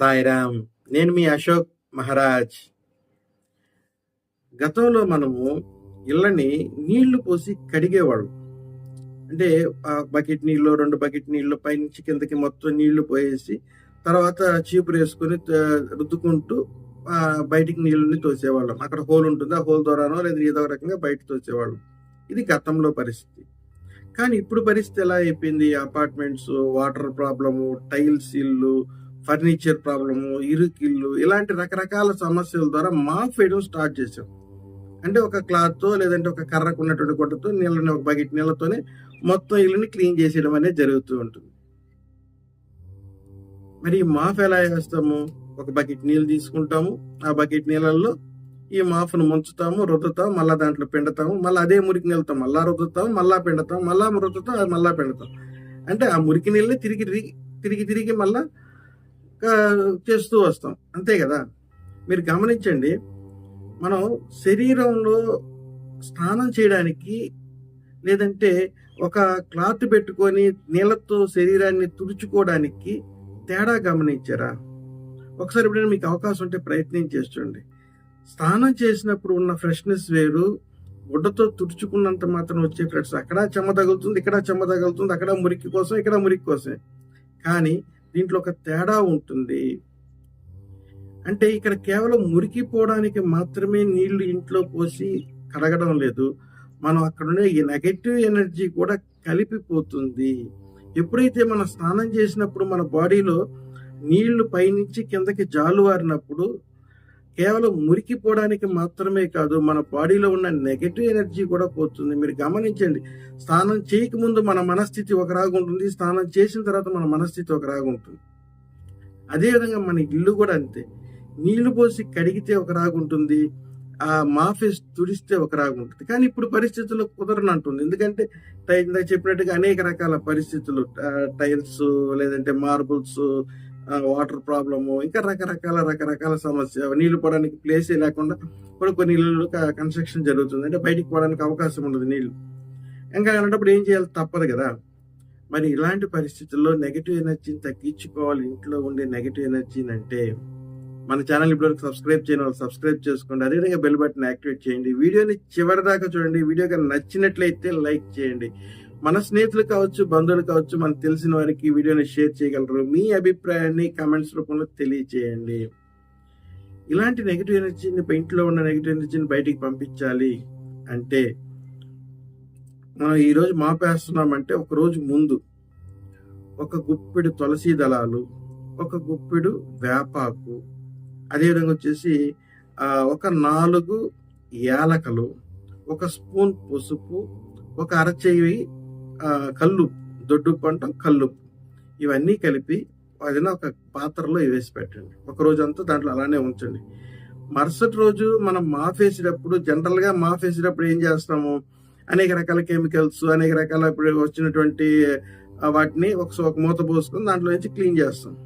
సాయిరామ్ నేను మీ అశోక్ మహారాజ్. గతంలో మనము ఇళ్ళని నీళ్ళు పోసి కడిగేవాడు అంటే ఆ బకెట్ నీళ్ళు రెండు బకెట్ నీళ్ళు పైనుంచి కిందకి మొత్తం నీళ్ళు పోయేసి తర్వాత చీపురు వేసుకొని రుద్దుకుంటూ బయటికి నీళ్ళని తోసేవాళ్ళం. అక్కడ హోల్ ఉంటుంది. ఆ హోల్ ద్వారానో లేదా ఏదో రకంగా బయట తోసేవాళ్ళం. ఇది గతంలో పరిస్థితి. కానీ ఇప్పుడు పరిస్థితి ఎలా అయిపోయింది? అపార్ట్మెంట్స్ వాటర్ ప్రాబ్లము టైల్స్ ఇల్లు ఫర్నిచర్ ప్రాబ్లము ఇరుకిల్లు ఇలాంటి రకరకాల సమస్యల ద్వారా మాఫ్ వేయడం స్టార్ట్ చేసాం అంటే ఒక క్లాత్తో లేదంటే ఒక కర్రకు ఉన్నటువంటి గుడ్డతో నీళ్ళని ఒక బకెట్ నీళ్ళతోనే మొత్తం ఇల్లుని క్లీన్ చేసేయడం అనేది జరుగుతూ ఉంటుంది. మరి మాఫ్ ఎలా వేస్తాము ఒక బకెట్ నీళ్ళు తీసుకుంటాము. ఆ బకెట్ నీళ్ళల్లో ఈ మాఫ్ను ముంచుతాము రుద్దుతాం మళ్ళా దాంట్లో పిండతాము మళ్ళీ అదే మురికి నీళ్ళతో మళ్ళా రుద్దుతాం మళ్ళా పిండుతాం మళ్ళా రుద్దుతాం అది మళ్ళా పిండతాం అంటే ఆ మురికి నీళ్ళని తిరిగి తిరిగి తిరిగి తిరిగి మళ్ళా చేస్తూ వస్తాం. అంతే కదా? మీరు గమనించండి మనం శరీరంలో స్నానం చేయడానికి లేదంటే ఒక క్లాత్ పెట్టుకొని నీళ్ళతో శరీరాన్ని తుడుచుకోవడానికి తేడా గమనించారా? ఒకసారి ఎప్పుడైనా మీకు అవకాశం ఉంటే ప్రయత్నం చేస్తుండే స్నానం చేసినప్పుడు ఉన్న ఫ్రెష్నెస్ వేరు గుడ్డతో తుడుచుకున్నంత మాత్రం వచ్చే ఫ్రెష్ అక్కడ చెమ్మ తగులుతుంది ఇక్కడ చెమ్మ తగులుతుంది అక్కడ మురికి కోసం ఇక్కడ మురికి కోసమే. కానీ దీంట్లో ఒక తేడా ఉంటుంది. అంటే ఇక్కడ కేవలం మురికిపోవడానికి మాత్రమే నీళ్ళు ఇంట్లో పోసి కడగడం లేదు. మనం అక్కడ ఉండే ఈ నెగటివ్ ఎనర్జీ కూడా కలిపిపోతుంది. ఎప్పుడైతే మనం స్నానం చేసినప్పుడు మన బాడీలో నీళ్ళు పైనుంచి కిందకి జాలువారినప్పుడు కేవలం మురికిపోవడానికి మాత్రమే కాదు మన బాడీలో ఉన్న నెగటివ్ ఎనర్జీ కూడా పోతుంది. మీరు గమనించండి స్నానం చేయకముందు మన మనస్థితి ఒకరాగా ఉంటుంది స్నానం చేసిన తర్వాత మన మనస్థితి ఒకరాగా ఉంటుంది. అదేవిధంగా మన ఇల్లు కూడా అంతే. నీళ్ళు పోసి కడిగితే ఒక ఉంటుంది ఆ మాఫీస్ తుడిస్తే ఒకరాగా ఉంటుంది. కానీ ఇప్పుడు పరిస్థితుల్లో కుదరనంటుంది ఎందుకంటే ఇందాక చెప్పినట్టుగా అనేక రకాల పరిస్థితులు టైల్స్ లేదంటే మార్బుల్స్ వాటర్ ప్రాబ్లము ఇంకా రకరకాల రకరకాల సమస్య. నీళ్ళు పోవడానికి ప్లేసే లేకుండా ఇప్పుడు కొన్ని ఇళ్ళు కన్స్ట్రక్షన్ జరుగుతుంది. అంటే బయటికి పోవడానికి అవకాశం ఉండదు నీళ్ళు ఇంకా అలాంటప్పుడు ఏం చేయాలి? తప్పదు కదా. మరి ఇలాంటి పరిస్థితుల్లో నెగిటివ్ ఎనర్జీని తగ్గించుకోవాలి. ఇంట్లో ఉండే నెగిటివ్ ఎనర్జీని అంటే మన ఛానల్ ఇప్పటివరకు సబ్స్క్రైబ్ చేయని వాళ్ళు సబ్స్క్రైబ్ చేసుకోండి. అదేవిధంగా బెల్ బటన్ యాక్టివేట్ చేయండి. వీడియోని చివరి దాకా చూడండి. వీడియో కనుక నచ్చినట్లయితే లైక్ చేయండి. మన స్నేహితులు కావచ్చు బంధువులు కావచ్చు మనకు తెలిసిన వారికి ఈ వీడియోని షేర్ చేయగలరు. మీ అభిప్రాయాన్ని కామెంట్స్ రూపంలో తెలియచేయండి. ఇలాంటి నెగిటివ్ ఎనర్జీని ఇంట్లో ఉన్న నెగిటివ్ ఎనర్జీని బయటికి పంపించాలి అంటే మనం ఈరోజు మాపేస్తున్నామంటే ఒకరోజు ముందు ఒక గుప్పెడు తులసి దళాలు ఒక గుప్పెడు వేపాకు అదేవిధంగా వచ్చేసి ఒక నాలుగు యాలకలు ఒక స్పూన్ పసుపు ఒక అరచేయి కళ్ళు దొడ్డు దొడ్డుప్పు అంటాం కల్లుప్పు ఇవన్నీ కలిపి అదిన ఒక పాత్రలో వేసి పెట్టండి. ఒక రోజు అంతా దాంట్లో అలానే ఉంచండి. మరుసటి రోజు మనం మాఫేసేటప్పుడు జనరల్గా మాఫేసేటప్పుడు ఏం చేస్తాము అనేక రకాల కెమికల్స్ అనేక రకాల ఇప్పుడు వచ్చినటువంటి వాటిని ఒక ఒక మూత పోసుకొని దాంట్లో నుంచి క్లీన్ చేస్తాం.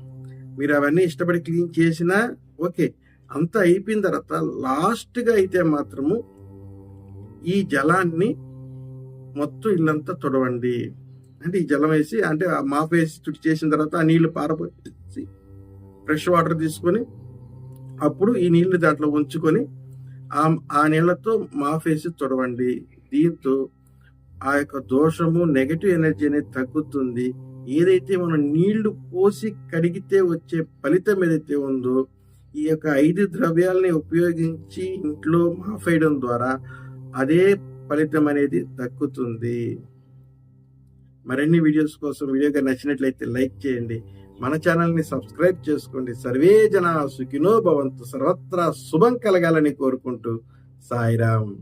మీరు అవన్నీ ఇష్టపడి క్లీన్ చేసినా ఓకే. అంతా అయిపోయిన తర్వాత లాస్ట్గా అయితే మాత్రము ఈ జలాన్ని మొత్తం ఇల్లంతా తుడవండి. అంటే ఈ జలం వేసి అంటే ఆ మాప్ వేసి తుడి చేసిన తర్వాత ఆ నీళ్ళు పారపోసి ఫ్రెష్ వాటర్ తీసుకొని అప్పుడు ఈ నీళ్ళు దాంట్లో ఉంచుకొని ఆ ఆ నీళ్ళతో మాఫ్ వేసి తుడవండి. దీంతో ఆ యొక్క దోషము నెగటివ్ ఎనర్జీ అనేది తగ్గుతుంది. ఏదైతే మనం నీళ్ళు పోసి కడిగితే వచ్చే ఫలితం ఏదైతే ఉందో ఈ యొక్క ఐదు ద్రవ్యాలని ఉపయోగించి ఇంట్లో మాఫ్ వేయడం ద్వారా అదే ఫలితం అనేది దక్కుతుంది. మరిన్ని వీడియోస్ కోసం వీడియోగా నచ్చినట్లయితే లైక్ చేయండి. మన ఛానల్ని సబ్స్క్రైబ్ చేసుకోండి. సర్వే జన సుఖినో భవంతు. సర్వత్రా శుభం కలగాలని కోరుకుంటూ సాయిరామ్.